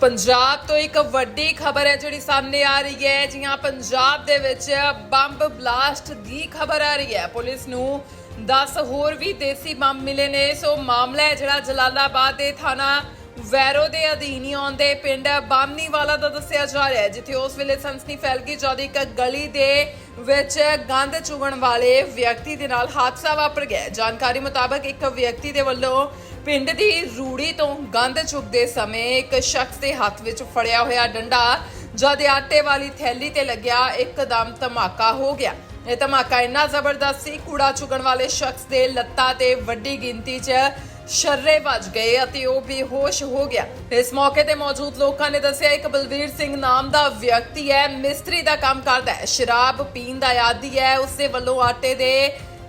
ਪੰਜਾਬ ਤੋਂ ਇੱਕ ਵੱਡੀ ਖਬਰ ਹੈ ਜਿਹੜੀ ਸਾਹਮਣੇ ਆ ਰਹੀ ਹੈ। ਜੀਆਂ ਪੰਜਾਬ ਦੇ ਵਿੱਚ ਬੰਬ ਬਲਾਸਟ ਦੀ ਖਬਰ ਆ ਰਹੀ ਹੈ। ਪੁਲਿਸ ਨੂੰ 10 ਹੋਰ ਵੀ ਦੇਸੀ ਬੰਬ ਮਿਲੇ ਨੇ। ਸੋ ਮਾਮਲਾ ਹੈ ਜਿਹੜਾ ਜਲਾਲਾਬਾਦ ਦੇ ਥਾਣਾ ਵੈਰੋ ਦੇ ਅਧੀਨ ਹੀ ਆਉਂਦੇ ਪਿੰਡ ਬਾਮਨੀਵਾਲਾ ਦਾ ਦੱਸਿਆ ਜਾ ਰਿਹਾ ਹੈ, ਜਿੱਥੇ ਉਸ ਵੇਲੇ ਸਨਸਨੀ ਫੈਲ ਗਈ ਜਦ ਇੱਕ ਗਲੀ ਦੇ ਵਿੱਚ ਗੰਦ ਚੁਗਣ ਵਾਲੇ ਵਿਅਕਤੀ ਦੇ ਨਾਲ ਹਾਦਸਾ ਵਾਪਰ ਗਿਆ ਜਾਣਕਾਰੀ ਮੁਤਾਬਕ ਇੱਕ ਵਿਅਕਤੀ ਦੇ ਵੱਲੋਂ ਪਿੰਡ ਦੀ ਰੂੜੀ ਤੋਂ ਗੰਦ ਚੁਗਦੇ ਸਮੇਂ ਇੱਕ ਸ਼ਖਸ ਦੇ ਹੱਥ ਵਿੱਚ ਫੜਿਆ ਹੋਇਆ ਡੰਡਾ ਜਦ ਆਟੇ ਵਾਲੀ ਥੈਲੀ ਤੇ ਲੱਗਿਆ, ਇੱਕਦਮ ਧਮਾਕਾ ਹੋ ਗਿਆ। ਇਹ ਧਮਾਕਾ ਇੰਨਾ ਜ਼ਬਰਦਸਤ ਸੀ, ਕੂੜਾ ਚੁਗਣ ਵਾਲੇ ਸ਼ਖਸ ਦੇ ਲੱਤਾਂ ਤੇ ਵੱਡੀ ਗਿਣਤੀ 'ਚ ਸ਼ਰਰੇ ਵੱਜ ਗਏ ਅਤੇ ਉਹ ਬੇਹੋਸ਼ ਹੋ ਗਿਆ। ਇਸ ਮੌਕੇ ਤੇ ਮੌਜੂਦ ਲੋਕਾਂ ਨੇ ਦੱਸਿਆ, ਇੱਕ ਬਲਵੀਰ ਸਿੰਘ ਨਾਮ ਦਾ ਵਿਅਕਤੀ ਹੈ, ਮਿਸਤਰੀ ਦਾ ਕੰਮ ਕਰਦਾ ਹੈ। ਸ਼ਰਾਬ ਪੀਣ ਦਾ ਆਦੀ ਹੈ, ਉਸਦੇ ਵੱਲੋਂ ਆਟੇ ਦੇ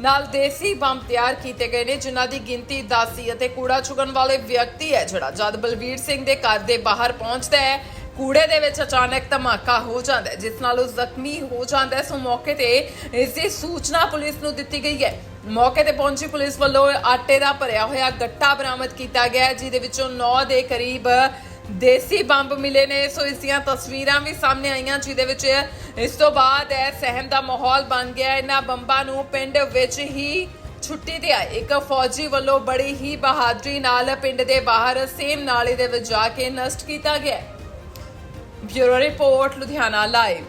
ਨਾਲ ਦੇਸੀ ਬੰਬ ਤਿਆਰ ਕੀਤੇ ਗਏ ਨੇ, ਜਿਨ੍ਹਾਂ ਦੀ ਗਿਣਤੀ 10 ਸੀ ਅਤੇ ਕੂੜਾ ਚੁਗਣ ਵਾਲੇ ਵਿਅਕਤੀ ਹੈ, ਜਿਹੜਾ ਜਦ ਬਲਵੀਰ ਸਿੰਘ ਦੇ ਘਰ ਦੇ ਬਾਹਰ ਪਹੁੰਚਦਾ ਹੈ, ਕੂੜੇ ਦੇ ਵਿੱਚ ਅਚਾਨਕ ਧਮਾਕਾ ਹੋ ਜਾਂਦਾ ਜਿਸ ਨਾਲ ਉਹ ਜ਼ਖਮੀ ਹੋ ਜਾਂਦਾ ਸੋ ਮੌਕੇ ਤੇ ਇਸ ਦੀ ਸੂਚਨਾ ਪੁਲਿਸ ਨੂੰ ਦਿੱਤੀ ਗਈ ਹੈ। ਮੌਕੇ ਤੇ ਪਹੁੰਚੀ ਪੁਲਿਸ ਵੱਲੋਂ ਆਟੇ ਦਾ ਭਰਿਆ ਹੋਇਆ ਗੱਟਾ ਬਰਾਮਦ ਕੀਤਾ ਗਿਆ ਜਿਹਦੇ ਵਿੱਚੋਂ 9 ਦੇ ਕਰੀਬ ਦੇਸੀ ਬੰਬ ਮਿਲੇ ਨੇ, ਸੋ ਇਸ ਦੀਆਂ ਤਸਵੀਰਾਂ ਵੀ ਸਾਹਮਣੇ ਆਈਆਂ, ਜਿਹਦੇ ਵਿੱਚ ਇਸ ਤੋਂ ਬਾਅਦ ਇਹ ਸਹਿਮ ਦਾ ਮਾਹੌਲ ਬਣ ਗਿਆ। ਇਹਨਾਂ ਬੰਬਾਂ ਨੂੰ ਪਿੰਡ ਵਿੱਚ ਹੀ ਛੁੱਟੀ ਤੇ ਆਏ। ਇੱਕ ਫੌਜੀ ਵੱਲੋਂ ਬੜੀ ਹੀ ਬਹਾਦਰੀ ਨਾਲ ਪਿੰਡ ਦੇ ਬਾਹਰ ਸੇਮ ਨਾਲੇ ਦੇ ਵਿੱਚ ਜਾ ਕੇ ਨਸ਼ਟ ਕੀਤਾ ਗਿਆ। Bureau report, Ludhiana live.